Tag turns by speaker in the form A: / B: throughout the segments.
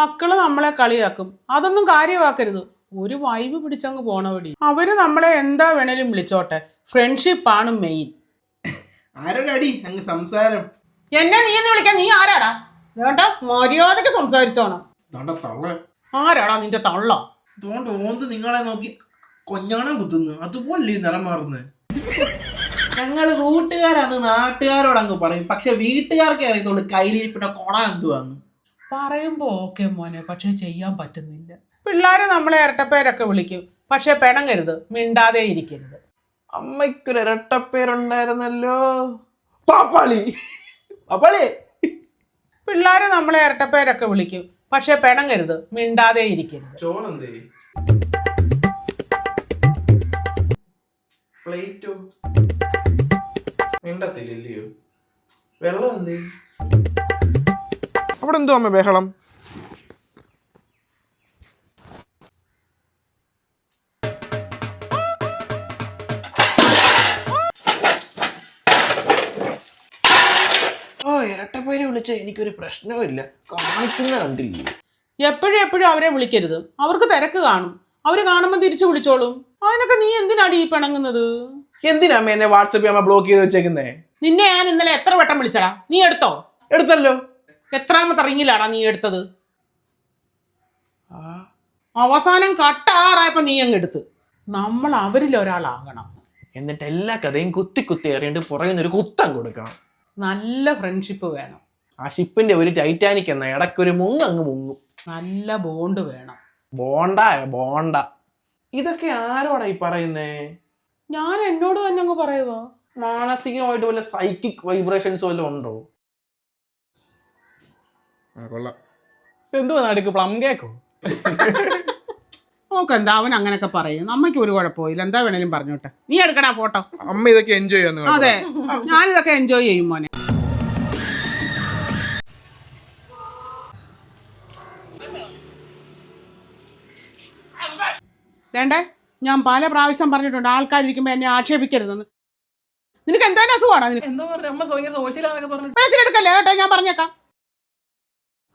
A: മക്കൾ നമ്മളെ കളിയാക്കും. അതൊന്നും കാര്യമാക്കരുത്. ഒരു വൈബ് പിടിച്ചങ്ങ് പോണവടി. അവർ നമ്മളെ എന്താ വേണേലും വിളിച്ചോട്ടെ. ഫ്രണ്ട്ഷിപ്പ് ആണ് മെയിൻ
B: ആരുടെ അങ്ങ് സംസാരം?
A: എന്നെ നീ എന്ന് വിളിക്കാൻ നീ ആരാടാ? വേണ്ട മര്യാദയ്ക്ക് സംസാരിച്ചോണം. ആരാടാ നിന്റെ തള്ള?
B: തോണ്ട് ഓന്ത് നിങ്ങളെ നോക്കി കൊഞ്ഞാണം കുത്തുന്നു. അതുപോലെ നിറം മാറുന്നത് ഞങ്ങൾ കൂട്ടുകാരാന്ന് നാട്ടുകാരോട് അങ്ങ് പറയും. പക്ഷെ വീട്ടുകാർക്ക് അറിയത്തുള്ളൂ കയ്യിലിരിപ്പിന്റെ കൊണ എന്തുവാന്ന്.
A: പറയുമ്പോ ഓക്കെ മോനെ പക്ഷേ ചെയ്യാൻ പറ്റുന്നില്ല. പിള്ളേർ നമ്മളെ ഇരട്ടപ്പേരൊക്കെ വിളിക്കും. പക്ഷേ പിണങ്ങരുത് മിണ്ടാതെ ഇരിക്കരുത്.
B: അമ്മയ്ക്കൊരു ഇരട്ടപ്പേരുണ്ടായിരുന്നല്ലോ. പാപ്പാളി. പാപ്പാളി.
A: പിള്ളേർ നമ്മളെ ഇരട്ടപ്പേരൊക്കെ വിളിക്കും. പക്ഷേ പിണങ്ങരുത് മിണ്ടാതെ ഇരിക്കരുത്.
B: ചോറെന്തേ? പ്ലേറ്റോ? മിണ്ടത്തില്ലല്ലയോ? വെള്ളം എന്തേ?
C: അവിടെ എന്തോ അമ്മ ബഹളം?
B: ഓ ഇരട്ടപ്പേര് വിളിച്ച എനിക്കൊരു പ്രശ്നവുമില്ല കാണിക്കുന്ന കണ്ടില്ലേ?
A: എപ്പോഴും എപ്പോഴും അവരെ വിളിക്കരുത്. അവർക്ക് തിരക്ക് കാണും. അവർ കാണുമ്പോൾ തിരിച്ചു വിളിച്ചോളും. അതിനൊക്കെ നീ എന്തിനാടി ഈ പിണങ്ങുന്നത്?
B: എന്തിനാ അമ്മ എന്നെ വാട്സപ്പ് അമ്മ ബ്ലോക്ക് ചെയ്ത് വെച്ചേക്കുന്നേ?
A: നിന്നെ ഞാൻ ഇന്നലെ എത്ര വട്ടം വിളിച്ചടാ? നീ എടുത്തോ?
B: എടുത്തല്ലോ.
A: എത്രാമത്തെ റിങ്ങിലാടാ നീ എടുത്തത്? അവസാനം കട്ടാറായപ്പോ നീ അങ്ങ് എടുത്ത്. നമ്മൾ അവരിൽ ഒരാളാകണം.
B: എന്നിട്ട് എല്ലാ കഥയും കുത്തി കുത്തി എറിയിട്ട് പുറകിൽ ഒരു കുത്തം കൊടുക്കണം.
A: നല്ല ഫ്രണ്ട്ഷിപ്പ് വേണം.
B: ആ ഷിപ്പിന്റെ ഒരു ടൈറ്റാനിക് എന്ന ഇടയ്ക്കൊരു മുങ്ങ് അങ്ങ് മുങ്ങും.
A: നല്ല ബോണ്ട് വേണം.
B: ബോണ്ട ബോണ്ട ഇതൊക്കെ ആരോടായി ഈ പറയുന്നേ?
A: ഞാൻ എന്നോട് തന്നെ അങ്ങ് പറയുവോ?
B: മാനസികമായിട്ട് വല്ല സൈക്കിക് വൈബ്രേഷൻസ് വല്ലതും ഉണ്ടോ?
C: കൊള്ളാം.
B: എന്തുവാ നടുക്ക് പ്ലം കേക്കോ?
A: എന്താ അവൻ അങ്ങനെയൊക്കെ പറയും. അമ്മയ്ക്ക് ഒരു കുഴപ്പമില്ല എന്താ വേണേലും പറഞ്ഞോട്ടെ നീ എടുക്കടാ ഫോട്ടോ.
C: അമ്മ ഇതൊക്കെ എൻജോയ് ചെയ്യാന്ന്
A: അതെ. ഞാനിതൊക്കെ എൻജോയ് ചെയ്യും മോനെ. വേണ്ടേ? ഞാൻ പല പ്രാവശ്യം പറഞ്ഞിട്ടുണ്ട് ആൾക്കാർ ഇരിക്കുമ്പോ എന്നെ ആക്ഷേപിക്കരുതെന്ന്. നിനക്ക് എന്തായാലും അസുഖമാണോ? നിനക്ക്
B: എന്താ പറഞ്ഞ? അമ്മ ഭയങ്കര സോഷ്യലാന്നൊക്കെ പറഞ്ഞു
A: പേച്ചിലെടുക്കല്ലേ കേട്ടോ ഞാൻ പറഞ്ഞേക്കാം.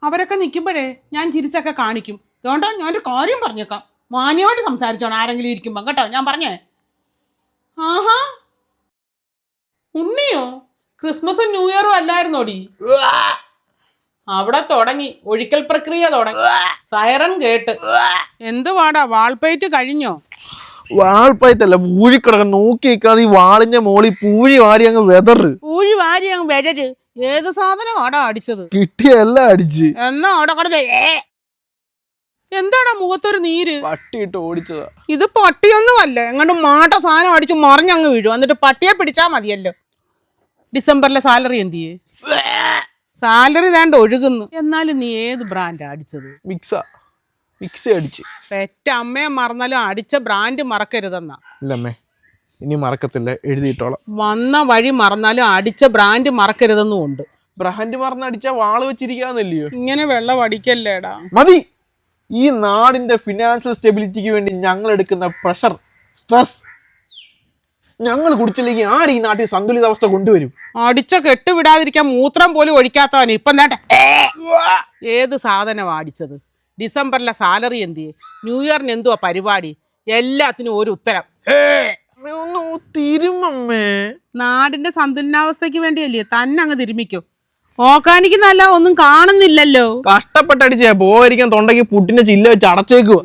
A: അവരൊക്കെ നിൽക്കുമ്പോഴേ ഞാൻ ചിരിച്ചൊക്കെ കാണിക്കും. അതുകൊണ്ടോ ഞാൻ ഒരു കാര്യം പറഞ്ഞേക്കാം. മാന്യമായിട്ട് സംസാരിച്ചോണം ആരെങ്കിലും ഇരിക്കുമ്പം. കേട്ടോ ഞാൻ പറഞ്ഞേ. ആഹാ. ഉണ്ണിയോ? ക്രിസ്മസും ന്യൂ ഇയറും അല്ലായിരുന്നോടി? അവിടെ തുടങ്ങി. ഒഴിക്കൽ പ്രക്രിയ തുടങ്ങി. സൈറൺ കേട്ട്. എന്തുവാടാ വാൾപ്പേറ്റ് കഴിഞ്ഞോ?
B: വാൾപ്പയത്തല്ല പൂഴിക്കിടക്കം നോക്കി നിൽക്കാതെ ഈ വാളിന്റെ മോളി പൂഴി വാരി അങ്ങ് വെതറ്.
A: പൂഴി വാരി അങ്ങ് വെതറ്. ഏത് സാധനം സാധനമാടാ അടിച്ചത്?
B: കിട്ടിയല്ല അടിച്ച്.
A: എന്നാ അവിടെ കിടന്ന് ഏ. എന്താടാ മുഖത്തൊരു നീര്?
B: പട്ടിയിട്ട് ഓടിച്ചതാ.
A: ഇത് പട്ടിയൊന്നും അല്ല എങ്ങോട്ട് മാട്ട സാധനം അടിച്ച് മറിഞ്ഞങ്ങ് വീഴും. എന്നിട്ട് പട്ടിയെ പിടിച്ചാ മതിയല്ലോ. ഡിസംബറിലെ സാലറി എന്തിയേ? സാലറി വേണ്ട ഒഴുകുന്നു. എന്നാലും നീ ഏത് ബ്രാൻഡാ അടിച്ചത്?
B: മിക്സാ. മിക്സ് അടിച്ച്.
A: പെറ്റ അമ്മയെ മറന്നാലും അടിച്ച ബ്രാൻഡ് മറക്കരുതെന്നാ.
B: ഇല്ലമ്മേ ഇനി മറക്കത്തില്ല എഴുതിയിട്ടോളാം.
A: വന്ന വഴി മറന്നാലും അടിച്ച ബ്രാൻഡ് മറക്കരുതെന്നും ഉണ്ട്.
B: ബ്രാൻഡ് മറന്നടിച്ച വാൾ വെച്ചിരിക്കാന്നല്ലയോ?
A: ഇങ്ങനെ വെള്ളം അടിക്കല്ലേടാ.
B: മതി. ഈ നാടിന്റെ ഫിനാൻഷ്യൽ സ്റ്റെബിലിറ്റിക്ക് വേണ്ടി ഞങ്ങൾ എടുക്കുന്ന പ്രഷർ സ്ട്രെസ് ഞങ്ങൾ കുടിച്ചില്ലെങ്കിൽ ആര് ഈ നാട്ടിൽ സന്തുലിതാവസ്ഥ കൊണ്ടുവരും?
A: അടിച്ച കെട്ടുവിടാതിരിക്കാൻ മൂത്രം പോലും ഒഴിക്കാത്തവന് ഇപ്പം നേട്ടെ ഏത് സാധനമാണ് അടിച്ചത്? ഡിസംബറിലെ സാലറി എന്ത്? ന്യൂ ഇയറിന് എന്തുവാ പരിപാടി? എല്ലാത്തിനും ഒരു ഉത്തരം.
B: തിരുമമ്മേ.
A: നാടിന്റെ സന്തുലനാവസ്ഥയ്ക്ക് വേണ്ടിയല്ലേ? തന്നെ അങ്ങ് തിരുമിക്കും. ഓക്കാനിക്കുന്നല്ല ഒന്നും കാണുന്നില്ലല്ലോ.
B: കഷ്ടപ്പെട്ടടിച്ചേ പോയിരിക്കാൻ തൊണ്ടയ്ക്ക് പുട്ടിന്റെ ചില്ല വെച്ച് അടച്ചേക്കുക